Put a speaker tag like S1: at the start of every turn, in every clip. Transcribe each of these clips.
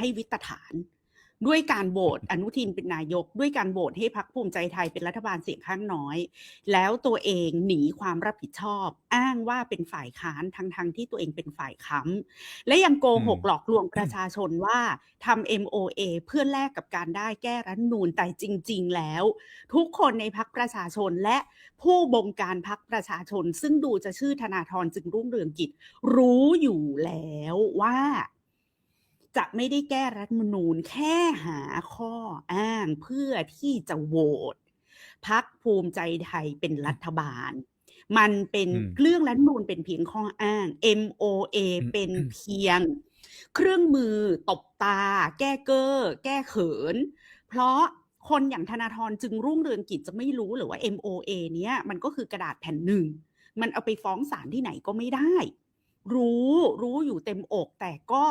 S1: ให้วิตฐาน ด้วยการโหวตอนุทินเป็นนายก ด้วยการโหวตให้พักภูมิใจไทยเป็นรัฐบาลเสียงข้างน้อย แล้วตัวเองหนีความรับผิดชอบ อ้างว่าเป็นฝ่ายค้านทั้งๆทที่ตัวเองเป็นฝ่ายค้ำและยังโกหก
S2: อืม
S1: หลอกลวงประชาชนว่าทำ MOA เพื่อแลกกับการได้แก้รัฐธรรมนูนแต่จริง ๆ แล้ว ทุกคนในพักประชาชนและผู้บงการพักประชาชน ซึ่งดูจะชื่อธนาธรจึงรุ่งเรืองกิจ รู้อยู่แล้วว่า จะไม่ได้แก้รัฐธรรมนูญแค่หาข้ออ้างเพื่อที่จะโหวตพักภูมิใจไทยเป็นรัฐบาล มันเป็น
S2: อืม
S1: เรื่องรัฐธรรมนูญเป็นเพียงข้ออ้าง MOA
S2: อืม
S1: เป็นเพียง เครื่องมือตบตา แก้เก้อแก้เขิน เพราะคนอย่างธนาธรจึงรุ่งเรืองกิจจะไม่รู้หรือว่า MOA เนี้ยมันก็คือกระดาษแผ่นหนึ่ง มันเอาไปฟ้องศาลที่ไหนก็ไม่ได้ รู้รู้อยู่เต็มอกแต่ก็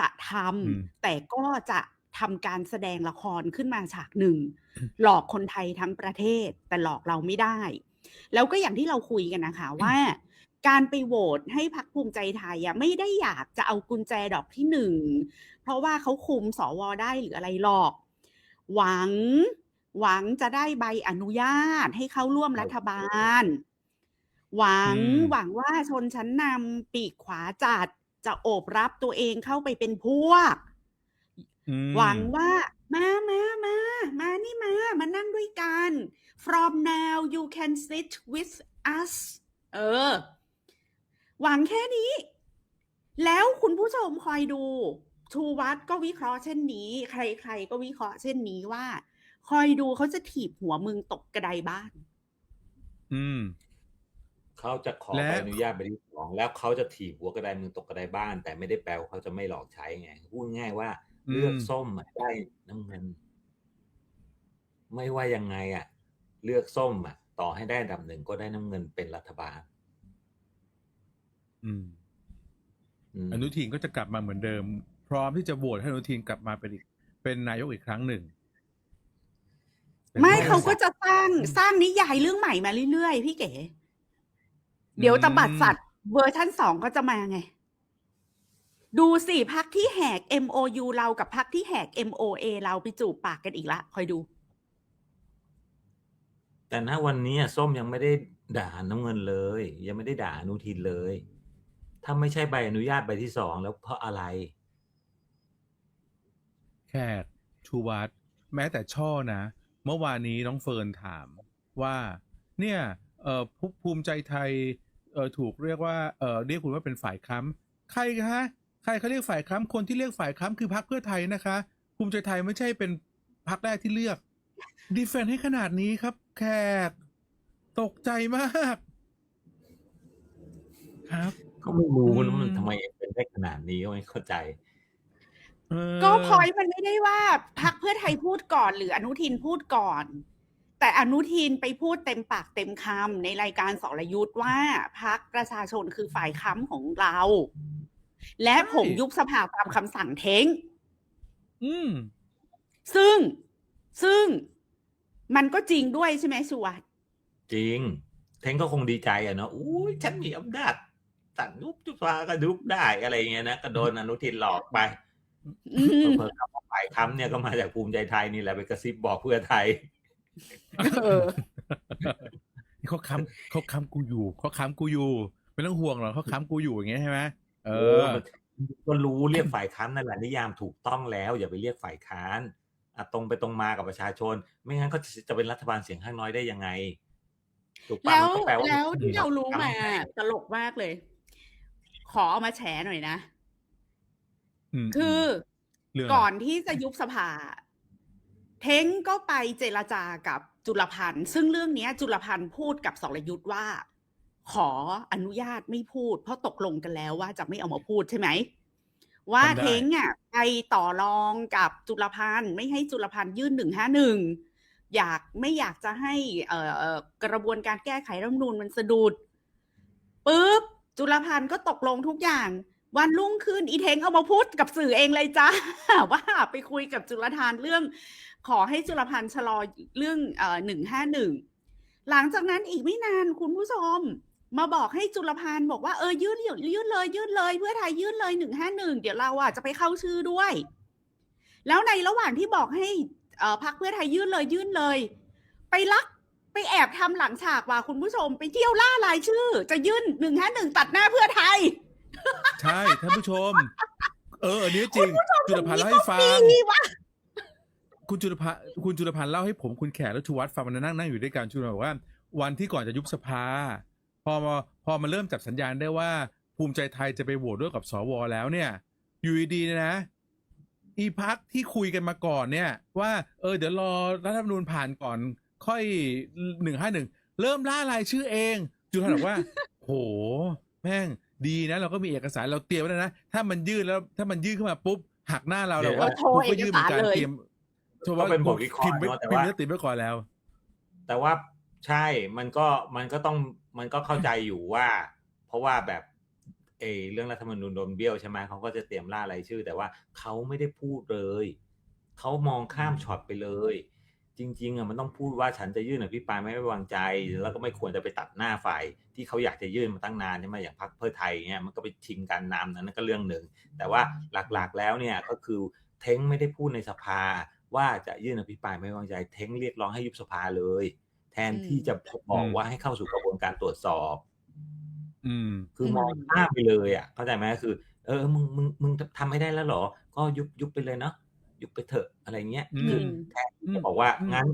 S1: จะท
S2: อืมำ
S1: แต่ก็จะทำการแสดงละครขึ้นมาฉากหนึ่ง หลอกคนไทยทั้งประเทศ แต่หลอกเราไม่ได้ แล้วก็อย่างที่เราคุยกันนะคะว่า การไปโหวตให้พักภูมิใจไทยอะไม่ได้อยากจะเอากุญแจดอกที่หนึ่ง เพราะว่าเขาคุมสวได้หรืออะไรหรอก หวังหวังจะได้ใบอนุญาตให้เข้าร่วมรัฐบาล หวัง
S2: อืม
S1: หวังว่าชนชั้นนำปีกขวาจัด จะโอบรับตัวเองเข้าไปเป็นพวก
S2: อืม
S1: หวังว่ามามามามานี่มา มานั่งด้วยกัน from now you can sit with us เออ หวังแค่นี้ แล้วคุณผู้ชมคอยดู ชูวัตรก็วิเคราะห์เช่นนี้ ใครๆก็วิเคราะห์เช่นนี้ว่า คอยดูเขาจะถีบหัวมึงตกกระไดบ้าน
S2: อืม
S3: เขาจะขอ
S2: และ
S3: ใบอนุญาตใบที่สองแล้วเขาจะถีบหัวกระไดมึงตกกระไดบ้าน แต่ไม่ได้แปลว่าเขาจะไม่หลอกใช้ไงพูดง่ายว่า
S2: อืม
S3: เลือกส้มอะได้น้ำเงิน ไม่ว่ายังไงอะ เลือกส้มอะ ต่อให้ได้อันดับหนึ่งก็ได้น้ำเงินเป็นรัฐบาล
S2: อืม
S3: อืม
S2: อนุทินก็จะกลับมาเหมือนเดิม พร้อมที่จะโหวตให้อนุทินกลับมาเป็นอีก เป็นนายกอีกครั้งหนึ่งเป็น
S1: ไม่
S2: ป
S1: เขาก็จะสร้าง
S2: อืม
S1: สร้างนิยายเรื่องใหม่มาเรื่อยๆพี่เก๋ เดี๋ยวตบัดสัตว์เวอร์ชันสองก็จะมาไง ดูสิพักที่แหก MOU เรากับพักที่แหก MOA เราไปจูบปากกันอีกละคอยดู
S3: แต่ณวันนี้อะส้มยังไม่ได้ด่าน้ำเงินเลย ยังไม่ได้ด่าอนุทินเลย ถ้าไม่ใช่ใบอนุญาตใบที่สองแล้วเพราะอะไร
S2: แขกชูวัตรแม้แต่ช่อนะ เมื่อวานนี้น้องเฟิร์นถามว่า เนี่ยเอ่อภูภูมิใจไทย เอ่อถูกเรียกว่าเอ่อเรียกคุณว่าเป็นฝ่ายค้ำใครคะใครเขาเรียกฝ่ายค้ำคนที่เรียกฝ่ายค้ำคือพรรคเพื่อไทยนะคะภูมิใจไทยไม่ใช่เป็นพรรคแรกที่เลือก ดีเฟนให้ขนาดนี้ครับ แขกตกใจมาก ครับ
S3: ก็ไม่รู้
S2: อืม
S3: นะมันทำไมเป็นได้ขนาดนี้ก็ไม่เข้าใจ
S2: เออ
S1: ก็พอยมันไม่ได้ว่าพักเพื่อไทยพูดก่อนหรืออนุทินพูดก่อน แต่อนุทินไปพูดเต็มปากเต็มคำในรายการสรยุทธ์ว่าพักประชาชนคือฝ่ายค้ำของเรา และผมยุบสภาตามคำสั่งเท้ง
S2: อืม
S1: ซึ่งซึ่งมันก็จริงด้วยใช่ไหมสุวัสด์
S3: จริง เท้งก็คงดีใจอะเนาะอุ้ยฉันมีอำนาจสั่งยุบจุฟาก็ยุบได้อะไรเงี้ยนะก็โดนอนุทินหลอกไป
S1: อืม
S3: เพิ่มคำว่าฝ่ายค้ำเนี่ยก็มาจากภูมิใจไทยนี่แหละไปกระซิบบอกเพื่อไทย
S1: เออ
S2: เขาค้ำเขาค้ำกูอยู่เขาค้ำกูอยู่ ไม่ต้องห่วงหรอกเขาค้ำกูอยู่อย่างเงี้ยใช่ไหมเอ
S3: เอ
S2: อ
S3: อ ก็รู้เรียกฝ่ายค้านนั่นแหละนิยามถูกต้องแล้ว อย่าไปเรียกฝ่ายค้านอะตรงไปตรงมากับประชาชน ไม่งั้นก็จะจะเป็นรัฐบาลเสียงข้างน้อยได้ยังไงถูกปะ
S1: แล้ว
S3: มันก็แปลว่า
S1: แล้วที่เรารู้
S3: ค้ำ
S1: มาตลกมากเลย ขอเอามาแฉหน่อยนะ
S2: ม
S1: คือ
S2: เรื่องะไร
S1: ก่อนที่จะยุบสภา เท้งก็ไปเจรจากับจุลพันธ์ซึ่งเรื่องนี้จุลพันธ์พูดกับสรยุทธ์ว่า ขออนุญาตไม่พูด เพราะตกลงกันแล้วว่าจะไม่เอามาพูดใช่ไหมว่าเท้งอะไปต่อรองกับจุลพันธ์ไม่ให้จุลพันธ์ยื่นหนึ่งห้าหนึ่งอยากไม่อยากจะให้เกระบวนการแก้ไขรัฐมนูญมันสะดุดปุ๊บจุลพันธ์ก็ตกลงทุกอย่างวันรุ่งขึ้นอีเทงเอามาพูดกับสื่อเองเลยจ้าว่าไปคุยกับจุลธานเรื่องขอให้จุลพันธ์ชะลอเรื่องเอ่อหนึ่งห้าหนึ่งหลังจากนั้นอีกไม่นานคุณผู้ชม มาบอกให้จุลพันธ์บอกว่าเออยื่นยื่นเลย ยื่นเลย เพื่อไทยยื่นเลยหนึ่งห้าหนึ่งเดี๋ยวเราอะจะไปเข้าชื่อด้วย แล้วในระหว่างที่บอกให้เอ่อพักเพื่อไทยยื่นเลยยื่นเลย ไปลักไปแอบทำหลังฉากว่ะคุณผู้ชม ไปเที่ยวล่ารายชื่อ จะยื่นหนึ่งห้าหนึ่งตัดหน้าเพื่อไทย
S2: ใช่ท่านผู้ชม เอออันนี้จริงจุลพันธ์เล่าให้ฟัง
S1: นี่วะ
S2: คุณจุลพันธ์คุณจุลพันธ์เล่าให้ผมคุณแขกและชูวัฒน์ฟังมันนั่งนั่งอยู่ด้วยกันชูวัฒน์บอกว่า วันที่ก่อนจะยุบสภา พอมาพอมาเริ่มจับสัญญาณได้ว่า ภูมิใจไทยจะไปโหวตด้วยกับสวแล้วเนี่ย อยู่ดีๆเนยนะอีพักที่คุยกันมาก่อนเนี่ย ว่าเออเดี๋ยวรอรัฐธรรมนูญผ่านก่อน ค่อยหนึ่งห้าหนึ่งเริ่มล่ารายชื่อเอง จุลพันธ์บอกว่า โหแม่งดีนะ เราก็มีเอกสารเราเตรียมไว้แล้วนะถ้ามันยื่นแล้วถ้ามันยื่นขึ้นมาปุ๊บหักหน้าเรา
S3: เดี๋
S2: เรา
S3: ยว
S2: ว่า
S1: โทร
S2: กูก็ยื่นเหมือนกัน
S1: เอกสารเลย
S2: เตรียม โทรว่า
S3: ก็เป็นบทวิเคราะห์
S2: พิมพ์ไว้
S3: เนอะแต่
S2: พิม
S3: ว่า
S2: พ์ไว้ติดไว้ก่อนแล้ว
S3: แต่ว่าใช่มันก็มันก็ต้องมันก็เข้าใจอยู่ว่า เพราะว่าแบบเออเรื่องรัฐธรรมนูญโดนเบี้ยวใช่ไหมเขาก็จะเตรียมล่ารายชื่อ แต่ว่าเขาไม่ได้พูดเลยเขามองข้ามช็อตไปเลย จริง ๆอะมันต้องพูดว่าฉันจะยื่นอภิปรายไม่ไว้วางใจ แล้วก็ไม่ควรจะไปตัดหน้าฝ่ายที่เขาอยากจะยื่นมาตั้งนานใช่ไหมอย่างพรรคเพื่อไทยเนี่ยมันก็ไปชิงการนำนั้นก็เรื่องหนึ่งแต่ว่าหลักๆแล้วเนี่ยก็คือเท้งไม่ได้พูดในสภา ว่าจะยื่นอภิปรายไม่ไว้วางใจเท้งเรียกร้องให้ยุบสภาเลย แทนที่จะบอกว่าให้เข้าสู่กระบวนการตรวจสอบ
S2: อืม
S3: คือมองข้ามไปเลยอะเข้าใจไหมคือ เออมึงมึงมึงทำไม่ได้แล้วเหรอ ก็ยุบยุบไปเลยเนาะยุบไปเถอะอะไรเงี้ย
S2: อื
S3: คือ
S2: ม
S3: แทนที่จะบอกว่า
S2: อืม
S3: งั้น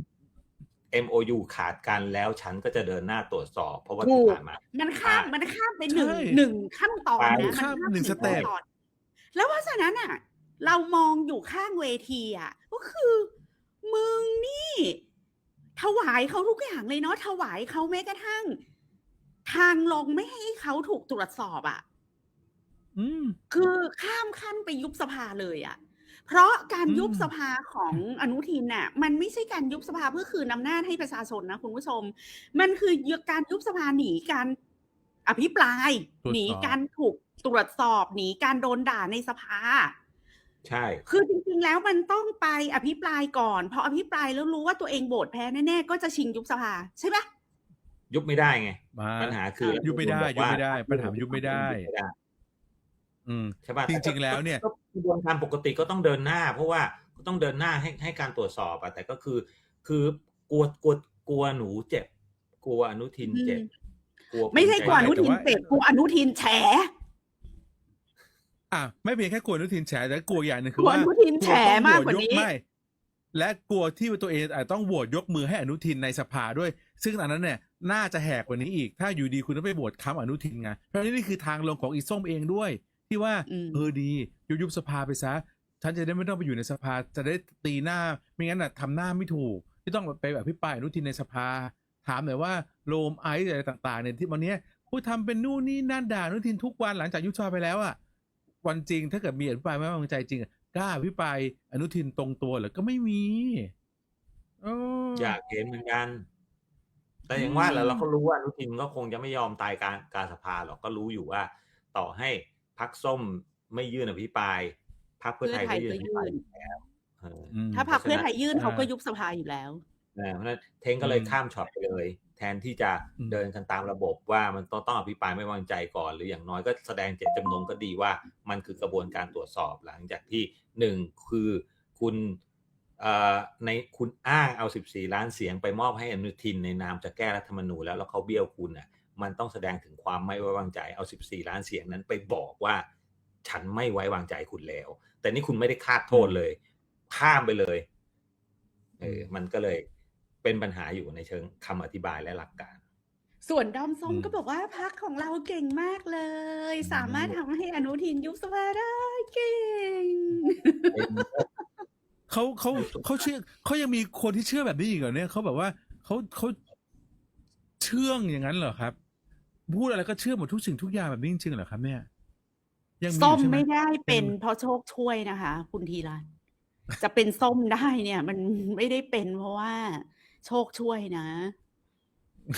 S3: MOU ขาดกันแล้วฉันก็จะเดินหน้าตรวจสอบ เพราะว่า
S1: ถู
S3: ที่
S1: ก
S3: ผ่านมา
S1: มันข้ามมันข้ามไปหนึ่ง
S2: ใช่
S1: หนึ่งขั้นตอน
S3: ไป
S1: นะมัน
S2: ข้ามหนึ่ง
S1: ถึ
S2: สเต็ป
S1: ขั้นตอนแล้วเพราะฉะนั้นอะ เรามองอยู่ข้างเวทีอะ ก็คือ มึงนี่ ถวายเขาทุกอย่างเลยเนาะถวายเขาแม้กระทั่ง ทางลงไม่ให้เขาถูกตรวจสอบอะ
S2: อืม
S1: คือข้ามขั้นไปยุบสภาเลยอะ่ะ เพราะการ
S2: อืม
S1: ยุบสภาของอนุทินน่ะ มันไม่ใช่การยุบสภาเพื่อคืนอำนาจให้ประชาชนนะคุณผู้ชม มันคือการยุบสภาหนีการอภิปราย
S2: ตรวจสอบ
S1: หนีการถูกตรวจสอบหนีการโดนด่าในสภา
S3: ใช่
S1: คือจริงๆแล้วมันต้องไปอภิปรายก่อนพออภิปรายแล้วรู้ว่าตัวเองโหวตแพ้แน่ๆก็จะชิงยุบสภาใช่ปะ
S3: ยุบไม่ได้ไง
S2: มา
S3: ปัญหาคือ
S2: ยุบไม่ได้
S3: บอกว่า
S2: ยุบไม่ได้ ปัญหายุบไม่ได้
S3: ยุบไม่ได้
S2: อืม
S3: ใช่ป่ะ
S2: จริงๆแล้วเนี่ย
S3: ก็กระบวนการปกติก็ต้องเดินหน้า เพราะว่าก็ต้องเดินหน้าให้ให้การตรวจสอบอะแต่ก็คือ คือกลัวกลัวกลัวหนูเจ็บ กลัวอนุทินเจ็บกลัว
S1: ไม่ใช่กลัวอนุทิน
S2: แต่ว่า
S1: เจ็บกลัวอนุทินแฉ
S2: อะไม่เพียงแค่กลัวอนุทินแฉแต่กลัวอย่างหนึ่ง
S1: ก
S2: คื
S1: ลั
S2: อ
S1: วอ
S2: ว่า
S1: นุทินแฉมากกว่านี้
S2: ไม่และกลัวที่ตัวเองอาจต้องโหวตยกมือให้อนุทินในสภาด้วย ซึ่งอันนั้นเนี่ยน่าจะแหกกว่านี้อีก ถ้าอยู่ดีคุณต้องไปโหวตค้ำอนุทินไงเพราะฉะนั้นนี่คือทางลงของอีส้มเองด้วย ที่ว่า
S1: อืม
S2: เออดียุบยุบสภาไปซะฉันจะได้ไม่ต้องไปอยู่ในสภาจะได้ตีหน้าไม่งั้นน่ะทำหน้าไม่ถูก ที่ต้องไปแบบพิปรายอนุทินในสภา ถามหน่อยว่าโลมไอซ์อะไรต่างๆเนี่ยที่วันเนี้ยพูดทำเป็นนู่นนี่นั่นด่าอนุทินทุกวันหลังจากยุบสภาไปแล้วอะ วันจริงถ้าเกิดมีอภิปรายไม่ไว้วางใจจริงอะกล้าอภิปรายอนุทินตรงตัวเหรือก็ไม่มีเออ
S3: อยากเห็นเหมือนกัน แต่อย่างว่าแหละเราก็รู้ว่าอนุทินก็คงจะไม่ยอมตายกลารการสภาหรอกก็รู้อยู่ว่า ต่อให้พักส้มไม่ยื่นอภิปรายพักเพื่อไทยก็ยื่นอภิปรายอยู่แล้วเออ
S2: อืม
S1: ถ้าพรรคเพื่อไทยยื่น
S2: อ่า
S1: เขาก็ยุบสภาอยู่แล้ว
S3: นะ เพราะฉะนั้นเท้งก็เลย
S2: อืม
S3: ข้ามช็อตไปเลย แทนที่จะ
S2: อืม
S3: เดินกันตามระบบว่ามันต้องต้องอภิปรายไม่วางใจก่อน หรืออย่างน้อยก็แสดงเจตจำนงก็ดีว่ามันคือกระบวนการตรวจสอบหลังจากที่หนึ่งคือคุณเอ่อในคุณอ้างเอา 14 ล้านเสียงไปมอบให้อนุทินในนามจะแก้รัฐธรรมนูญแล้วแล้วเขาเบี้ยวคุณอะมันต้องแสดงถึงความไม่ไว้วางใจเอา 14 ล้านเสียงนั้นไปบอกว่า ฉันไม่ไว้วางใจคุณแล้ว แต่นี่คุณไม่ได้คาดโทษเลย ข้ามไปเลยเออมันก็เลย เป็นปัญหาอยู่ในเชิงคำอธิบายและหลักการ
S1: ส่วนดอมส้ม
S2: อืม
S1: ก็บอกว่าพักของเราเก่งมากเลย
S2: อืม
S1: สามารถทำให้อนุทินยุบสภาได้เก่ง
S2: เขาเขาเขาเชื่อเขายังมีคนที่เชื่อแบบนี้อีกเหรอเนี่ยเขาแบบว่าเขาเขาเชื่องอย่างนั้นเหรอครับ พูดอะไรก็เชื่อหมดทุกสิ่งทุกอย่างแบบนี้จริงๆเหรอครับเนี่ยยังมีอ
S1: ส้ม
S2: ยู่ใช่ไหม
S1: ไม่ได้เป็น
S2: ยัง
S1: เพราะโชคช่วยนะคะ คุณธีรัตน์จะเป็นส้มได้เนี่ย มันไม่ได้เป็นเพราะว่า โชคช่วยนะ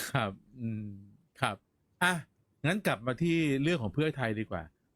S2: ครับ อืม ครับ อะ งั้นกลับมาที่เรื่องของเพื่อไทยดีกว่า